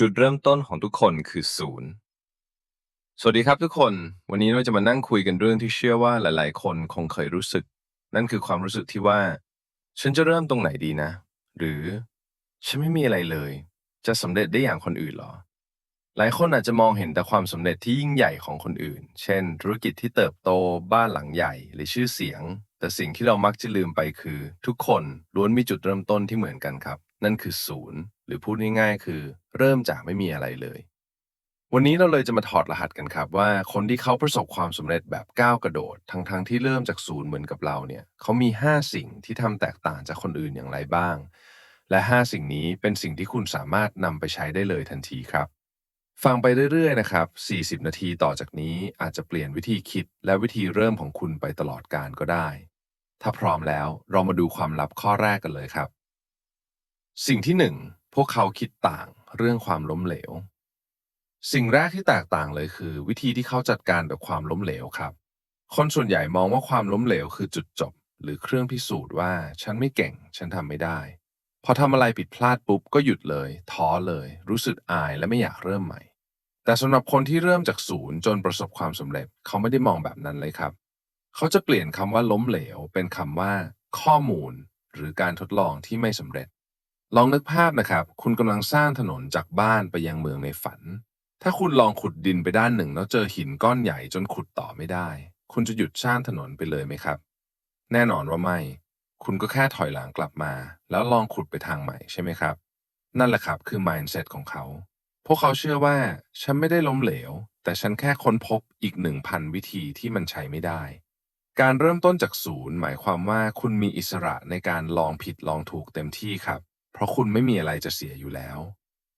จุดเริ่มต้นของทุกคนคือศูนย์ สวัสดีครับทุกคน วันนี้เราจะมานั่งคุยกันเรื่องที่เชื่อว่าหลาย ๆ คนคงเคยรู้สึก นั่นคือความรู้สึกที่ว่า ฉันจะเริ่มตรงไหนดีนะ หรือฉันไม่มีอะไรเลย จะสำเร็จได้อย่างคนอื่นหรอ หลายคนอาจจะมองเห็นแต่ความสำเร็จที่ยิ่งใหญ่ของคนอื่น เช่น ธุรกิจที่เติบโตบ้านหลังใหญ่หรือชื่อเสียง แต่สิ่งที่เรามักจะลืมไปคือ ทุกคนล้วนมีจุดเริ่มต้นที่เหมือนกันครับ นั่นคือศูนย์ หรือพูดง่ายๆ คือ เริ่มจากไม่มีอะไรเลย วันนี้เราเลยจะมาถอดรหัสกันครับว่าคนที่เขาประสบความสำเร็จแบบก้าวกระโดด ทั้งๆทที่เริ่มจากศูนย์เหมือนกับเราเนี่ยเขามี 5 สิ่งที่ทำแตกต่างจากคนอื่นอย่างไรบ้าง และ 5 สิ่งนี้เป็นสิ่งที่คุณสามารถนำไปใช้ได้เลยทันทีครับ ฟังไปเรื่อยๆนะครับ 40 นาทีต่อจากนี้อาจจะเปลี่ยนวิธีคิด และวิธีเริ่มของคุณไปตลอดการก็ได้ ถ้าพร้อมแล้วเรามาดูความลับข้อแรกกันเลยครับ สิ่งที่หนึ่ง พวกเขาคิดต่างเรื่องความล้มเหลว สิ่งแรกที่แตกต่างเลยคือ วิธีที่เขาจัดการกับความล้มเหลวครับ คนส่วนใหญ่มองว่าความล้มเหลวคือจุดจบ หรือเครื่องพิสูจน์ว่า ฉันไม่เก่ง ฉันทำไม่ได้ พอทำอะไรผิดพลาดปุ๊บก็หยุดเลย ท้อเลย รู้สึกอายและไม่อยากเริ่มใหม่ แต่สำหรับคนที่เริ่มจากศูนย์จนประสบความสำเร็จ เขาไม่ได้มองแบบนั้นเลยครับ เขาจะเปลี่ยนคำว่าล้มเหลว เป็นคำว่า ข้อมูล หรือการทดลองที่ไม่สำเร็จ ลองนึกภาพนะครับ คุณกำลังสร้างถนนจากบ้านไปยังเมืองในฝัน ถ้าคุณลองขุดดินไปด้านหนึ่ง แล้วเจอหินก้อนใหญ่จนขุดต่อไม่ได้ คุณจะหยุดสร้างถนนไปเลยไหมครับ แน่นอนว่าไม่ คุณก็แค่ถอยหลังกลับมา แล้วลองขุดไปทางใหม่ใช่ไหมครับ นั่นแหละครับคือ mindset ของเขา พวกเขาเชื่อว่าฉันไม่ได้ล้มเหลว แต่ฉันแค่ค้นพบอีกหนึ่งพันวิธีที่มันใช้ไม่ได้ การเริ่มต้นจากศูนย์หมายความว่าคุณมีอิสระในการลองผิดลองถูกเต็มที่ครับ เพราะคุณไม่มีอะไรจะเสียอยู่แล้ว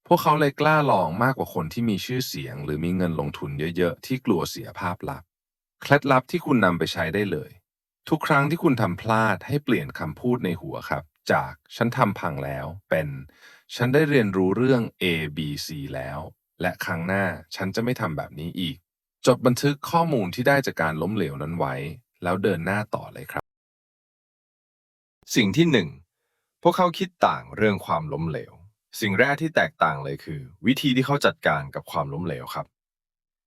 พวกเขาเลยกล้าลองมากกว่าคนที่มีชื่อเสียง หรือมีเงินลงทุนเยอะๆ ที่กลัวเสียภาพลักษณ์เคล็ดลับที่คุณนำไปใช้ได้เลย ทุกครั้งที่คุณทำพลาดให้เปลี่ยนคำพูดในหัวครับ จากฉันทำพังแล้วเป็น ฉันได้เรียนรู้เรื่อง A B C แล้ว และครั้งหน้าฉันจะไม่ทำแบบนี้อีก จดบันทึกข้อมูลที่ได้จากการล้มเหลวนั้นไว้ แล้วเดินหน้าต่อเลยครับ สิ่งที่หนึ่ง พวกเขาคิดต่างเรื่องความล้มเหลว สิ่งแรกที่แตกต่างเลยคือ วิธีที่เขาจัดการกับความล้มเหลวครับ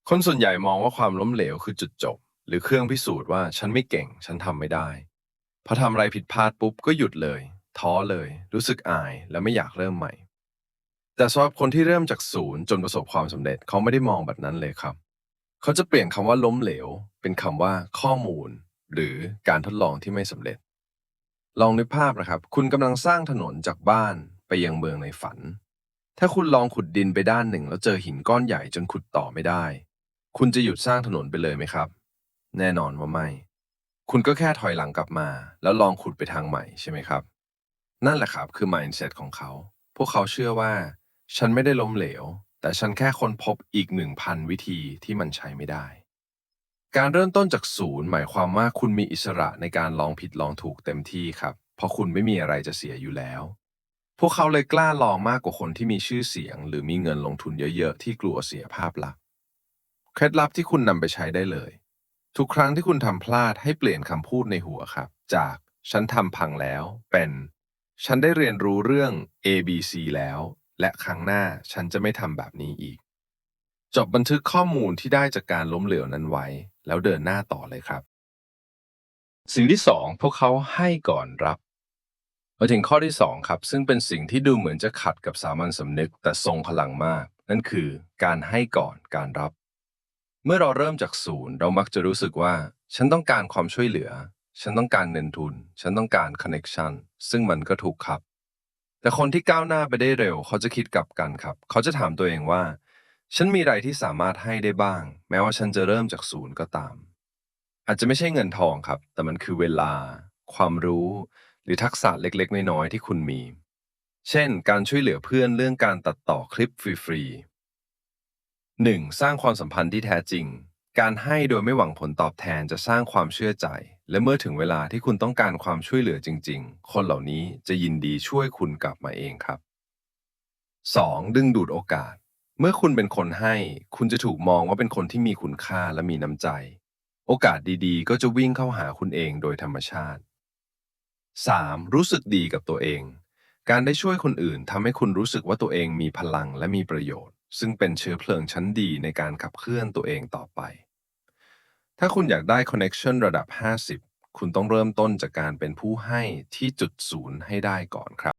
คนส่วนใหญ่มองว่าความล้มเหลวคือจุดจบ หรือเครื่องพิสูจน์ว่าฉันไม่เก่ง ฉันทำไม่ได้พอทำอะไรผิดพลาดปุ๊บก็หยุดเลย ท้อเลย รู้สึกอายและไม่อยากเริ่มใหม่ แต่สำหรับคนที่เริ่มจากศูนย์จนประสบความสำเร็จเขาไม่ได้มองแบบนั้นเลยครับ เขาจะเปลี่ยนคำว่าล้มเหลว เป็นคำว่าข้อมูล หรือการทดลองที่ไม่สำเร็จ ลองนึกภาพนะครับ คุณกำลังสร้างถนนจากบ้านไปยังเมืองในฝัน ถ้าคุณลองขุดดินไปด้านหนึ่ง แล้วเจอหินก้อนใหญ่จนขุดต่อไม่ได้ คุณจะหยุดสร้างถนนไปเลยไหมครับ แน่นอนว่าไม่ คุณก็แค่ถอยหลังกลับมา แล้วลองขุดไปทางใหม่ใช่ไหมครับ นั่นแหละครับคือ mindset ของเขา พวกเขาเชื่อว่า ฉันไม่ได้ล้มเหลว แต่ฉันแค่ค้นพบอีกหนึ่งพันวิธีที่มันใช้ไม่ได้ การเริ่มต้นจากศูนย์หมายความว่าคุณมีอิสระในการลองผิดลองถูกเต็มที่ครับ เพราะคุณไม่มีอะไรจะเสียอยู่แล้ว พวกเขาเลยกล้าลองมากกว่าคนที่มีชื่อเสียง หรือมีเงินลงทุนเยอะๆ ที่กลัวเสียภาพลักษณ์เคล็ดลับที่คุณนำไปใช้ได้เลย ทุกครั้งที่คุณทำพลาดให้เปลี่ยนคำพูดในหัวครับ จากฉันทำพังแล้ว เป็น ฉันได้เรียนรู้เรื่อง A B C แล้ว และครั้งหน้าฉันจะไม่ทำแบบนี้อีกจดบันทึกข้อมูลที่ได้จากการล้มเหลวนั้นไว้ แล้วเดินหน้าต่อเลยครับ สิ่งที่สองพวกเขาให้ก่อนรับมาถึงข้อที่สองครับซึ่งเป็นสิ่งที่ดูเหมือนจะขัดกับสามัญสำนึกแต่ทรงพลังมาก นั่นคือการให้ก่อนการรับ เมื่อเราเริ่มจากศูนย์เรามักจะรู้สึกว่า ฉันต้องการความช่วยเหลือ ฉันต้องการเงินทุน ฉันต้องการคอนเน็ชันซึ่งมันก็ถูกครับ แต่คนที่ก้าวหน้าไปได้เร็ว เขาจะคิดกลับกันครับ เขาจะถามตัวเองว่า ฉันมีอะไรที่สามารถให้ได้บ้าง แม้ว่าฉันจะเริ่มจากศูนย์ก็ตาม อาจจะไม่ใช่เงินทองครับ แต่มันคือเวลา ความรู้ หรือทักษะเล็กๆ น้อยๆที่คุณมี เช่น การช่วยเหลือเพื่อนเรื่องการตัดต่อคลิปฟรีๆ 1. สร้างความสัมพันธ์ที่แท้จริง การให้โดยไม่หวังผลตอบแทนจะสร้างความเชื่อใจ และเมื่อถึงเวลาที่คุณต้องการความช่วยเหลือจริง ๆ คนเหล่านี้จะยินดีช่วยคุณกลับมาเองครับ 2. ดึงดูดโอกาส เมื่อคุณเป็นคนให้ คุณจะถูกมองว่าเป็นคนที่มีคุณค่าและมีน้ำใจ โอกาสดีๆ ก็จะวิ่งเข้าหาคุณเองโดยธรรมชาติ 3. รู้สึกดีกับตัวเอง การได้ช่วยคนอื่นทำให้คุณรู้สึกว่าตัวเองมีพลังและมีประโยชน์ ซึ่งเป็นเชื้อเพลิงชั้นดีในการขับเคลื่อนตัวเองต่อไป ถ้าคุณอยากได้ connection ระดับ 50 คุณต้องเริ่มต้นจากการเป็นผู้ให้ที่จุดศูนย์ให้ได้ก่อนครับ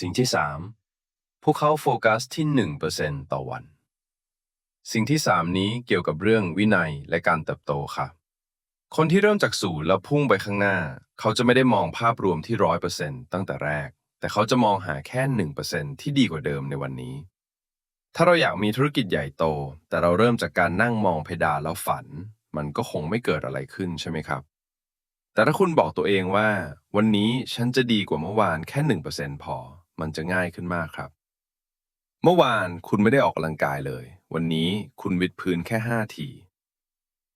สิ่งที่ 3 พวกเขาโฟกัสที่ 1%ต่อวัน สิ่งที่ 3 นี้เกี่ยวกับเรื่องวินัยและการเติบโตค่ะ คนที่เริ่มจากศูนย์แล้วพุ่งไปข้างหน้า เขาจะไม่ได้มองภาพรวมที่ 100%ตั้งแต่แรก แต่เขาจะมองหาแค่ 1%ที่ดีกว่าเดิมในวันนี้ ถ้าเราอยากมีธุรกิจใหญ่โต แต่เราเริ่มจากการนั่งมองเพดานแล้วฝัน มันก็คงไม่เกิดอะไรขึ้นใช่ไหมครับ แต่ถ้าคุณบอกตัวเองว่า วันนี้ฉันจะดีกว่าเมื่อวานแค่หนึ่งเปอร์เซ็นพอ มันจะง่ายขึ้นมากครับ เมื่อวานคุณไม่ได้ออกกำลังกายเลย วันนี้คุณวิดพื้นแค่ห้าที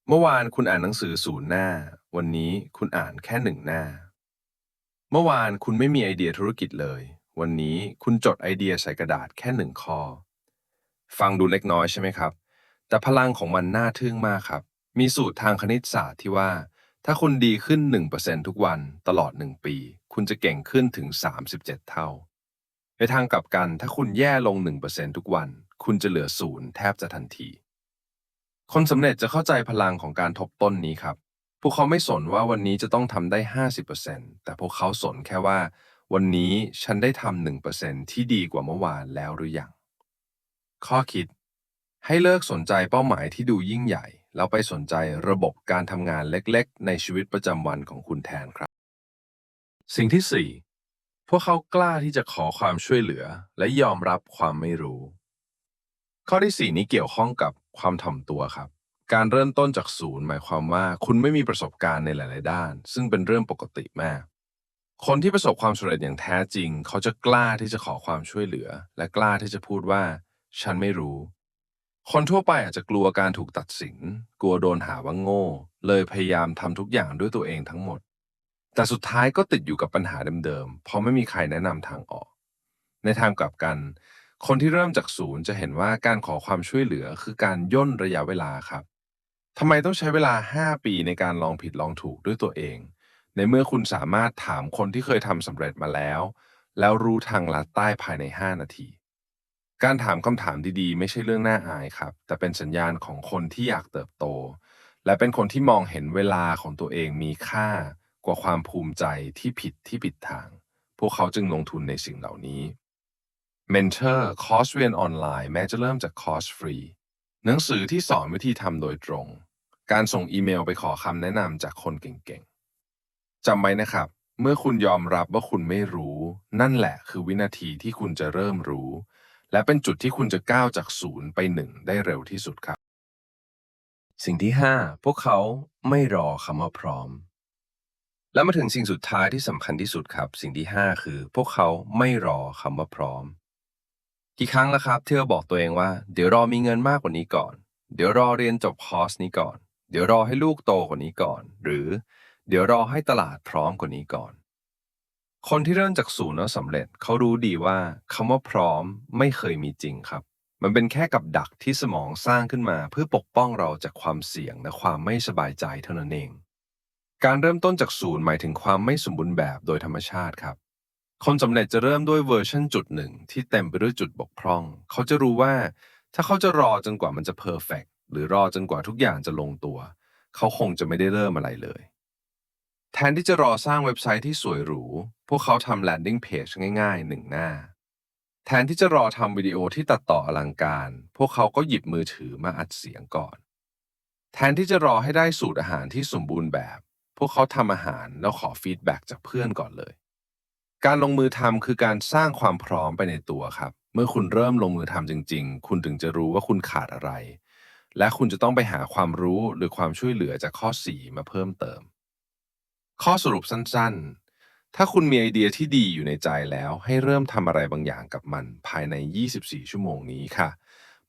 เมื่อวานคุณอ่านหนังสือศูนย์หน้า วันนี้คุณอ่านแค่หนึ่งหน้า เมื่อวานคุณไม่มีไอเดียธุรกิจเลย วันนี้คุณจดไอเดียใส่กระดาษแค่หนึ่งข้อ ฟังดูเล็กน้อยใช่ไหมครับ แต่พลังของมันน่าทึ่งมากครับ มีสูตรทางคณิตศาสตร์ที่ว่า ถ้าคุณดีขึ้น 1%ทุกวันตลอด 1 ปี คุณจะเก่งขึ้นถึง 37 เท่า ในทางกลับกันถ้าคุณแย่ลง 1%ทุกวัน คุณจะเหลือศูนย์แทบจะทันที คนสำเร็จจะเข้าใจพลังของการทบต้นนี้ครับ พวกเขาไม่สนว่าวันนี้จะต้องทำได้ 50%แต่พวกเขาสนแค่ว่า วันนี้ฉันได้ทำ1%ที่ดีกว่าเมื่อวานแล้วหรือยัง ข้อคิด ให้เลิกสนใจเป้าหมายที่ดูยิ่งใหญ่ แล้วไปสนใจระบบการทำงานเล็กๆ ในชีวิตประจำวันของคุณแทนครับ สิ่งที่ 4 พวกเขากล้าที่จะขอความช่วยเหลือ และยอมรับความไม่รู้ ข้อที่ 4 นี้เกี่ยวข้องกับความถ่อมตัวครับ การเริ่มต้นจากศูนย์หมายความว่า คุณไม่มีประสบการณ์ในหลาย ๆ ด้าน ซึ่งเป็นเรื่องปกติมาก คนที่ประสบความสำเร็จอย่างแท้จริง เขาจะกล้าที่จะขอความช่วยเหลือ และกล้าที่จะพูดว่า ฉันไม่รู้ คนทั่วไปอาจจะกลัวการถูกตัดสิน กลัวโดนหาว่าโง่ เลยพยายามทำทุกอย่างด้วยตัวเองทั้งหมด แต่สุดท้ายก็ติดอยู่กับปัญหาเดิมๆ เพราะไม่มีใครแนะนำทางออก ในทางกลับกัน คนที่เริ่มจากศูนย์จะเห็นว่าการขอความช่วยเหลือคือการย่นระยะเวลาครับทำไมต้องใช้เวลา 5 ปีในการลองผิดลองถูกด้วยตัวเอง ในเมื่อคุณสามารถถามคนที่เคยทำสำเร็จมาแล้ว แล้วรู้ทางลัดใต้ภายใน 5 นาที การถามคำถามดีๆ ไม่ใช่เรื่องน่าอายครับ แต่เป็นสัญญาณของคนที่อยากเติบโต และเป็นคนที่มองเห็นเวลาของตัวเองมีค่า กว่าความภูมิใจที่ผิดที่ผิดทาง พวกเขาจึงลงทุนในสิ่งเหล่านี้เมนเทอร์คอร์สเรียนออนไลน์แม้จะเริ่มจากคอร์สฟรี หนังสือที่สอนวิธีทำโดยตรง การส่งอีเมลไปขอคำแนะนำจากคนเก่งๆจำไว้นะครับ เมื่อคุณยอมรับว่าคุณไม่รู้ นั่นแหละคือวินาทีที่คุณจะเริ่มรู้ และเป็นจุดที่คุณจะก้าวจากศูนย์ไปหนึ่งได้เร็วที่สุดครับ สิ่งที่ 5 พวกเขาไม่รอคำว่าพร้อม และมาถึงสิ่งสุดท้ายที่สำคัญที่สุดครับ สิ่งที่ 5 คือ พวกเขาไม่รอคำว่าพร้อม กี่ครั้งแล้วครับที่เราบอกตัวเองว่า เดี๋ยวรอมีเงินมากกว่านี้ก่อน เดี๋ยวรอเรียนจบคอร์สนี้ก่อน เดี๋ยวรอให้ลูกโตกว่านี้ก่อน หรือ เดี๋ยวรอให้ตลาดพร้อมกว่านี้ก่อน คนที่เริ่มจากศูนย์แล้วสำเร็จเขารู้ดีว่าคำว่าพร้อมไม่เคยมีจริงครับ มันเป็นแค่กับดักที่สมองสร้างขึ้นมา เพื่อปกป้องเราจากความเสี่ยงและความไม่สบายใจเท่านั้นเอง การเริ่มต้นจากศูนย์หมายถึงความไม่สมบูรณ์แบบโดยธรรมชาติครับ คนสำเร็จจะเริ่มด้วยเวอร์ชันจุดหนึ่งที่เต็มไปด้วยจุดบกพร่อง เขาจะรู้ว่า ถ้าเขาจะรอจนกว่ามันจะเพอร์เฟกหรือรอจนกว่าทุกอย่างจะลงตัว เขาคงจะไม่ได้เริ่มอะไรเลย แทนที่จะรอสร้างเว็บไซต์ที่สวยหรู พวกเขาทำ landing page ง่ายๆหนึ่งหน้า แทนที่จะรอทำวิดีโอที่ตัดต่ออลังการ พวกเขาก็หยิบมือถือมาอัดเสียงก่อน แทนที่จะรอให้ได้สูตรอาหารที่สมบูรณ์แบบ พวกเขาทำอาหารแล้วขอฟีดแบ็กจากเพื่อนก่อนเลย การลงมือทำคือการสร้างความพร้อมไปในตัวครับ เมื่อคุณเริ่มลงมือทำจริง ๆ คุณถึงจะรู้ว่าคุณขาดอะไร และคุณจะต้องไปหาความรู้หรือความช่วยเหลือจากข้อ4มาเพิ่มเติม ข้อสรุปสั้นๆ ถ้าคุณมีไอเดียที่ดีอยู่ในใจแล้วให้เริ่มทำอะไรบางอย่างกับมันภายใน 24 ชั่วโมงนี้ค่ะ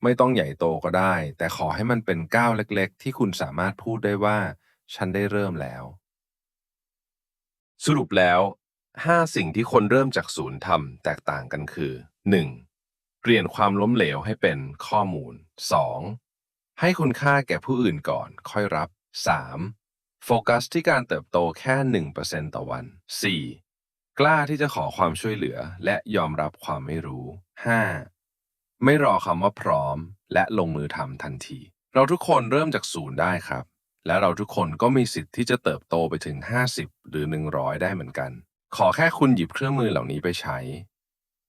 ไม่ต้องใหญ่โตก็ได้ แต่ขอให้มันเป็นก้าวเล็ก ๆ ที่คุณสามารถพูดได้ว่า ฉันได้เริ่มแล้ว สรุปแล้ว 5 สิ่งที่คนเริ่มจากศูนย์ทำแตกต่างกันคือ 1. เปลี่ยนความล้มเหลวให้เป็นข้อมูล 2. ให้คุณค่าแก่ผู้อื่นก่อนค่อยรับ 3. โฟกัสที่การเติบโตแค่ 1%ต่อวัน 4. กล้าที่จะขอความช่วยเหลือและยอมรับความไม่รู้ 5. ไม่รอคำว่าพร้อมและลงมือทำทันที เราทุกคนเริ่มจากศูนย์ได้ครับ และเราทุกคนก็มีสิทธิ์ที่จะเติบโตไปถึง 50 หรือ 100 ได้เหมือนกัน ขอแค่คุณหยิบเครื่องมือเหล่านี้ไปใช้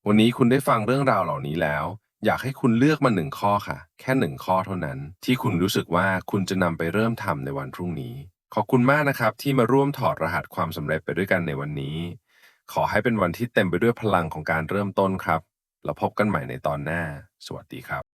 วันนี้คุณได้ฟังเรื่องราวเหล่านี้แล้ว อยากให้คุณเลือกมาหนึ่งข้อค่ะ แค่หนึ่งข้อเท่านั้น ที่คุณรู้สึกว่าคุณจะนำไปเริ่มทำในวันพรุ่งนี้ ขอบคุณมากนะครับ ที่มาร่วมถอดรหัสความสำเร็จไปด้วยกันในวันนี้ ขอให้เป็นวันที่เต็มไปด้วยพลังของการเริ่มต้นครับ แล้วพบกันใหม่ในตอนหน้า สวัสดีครับ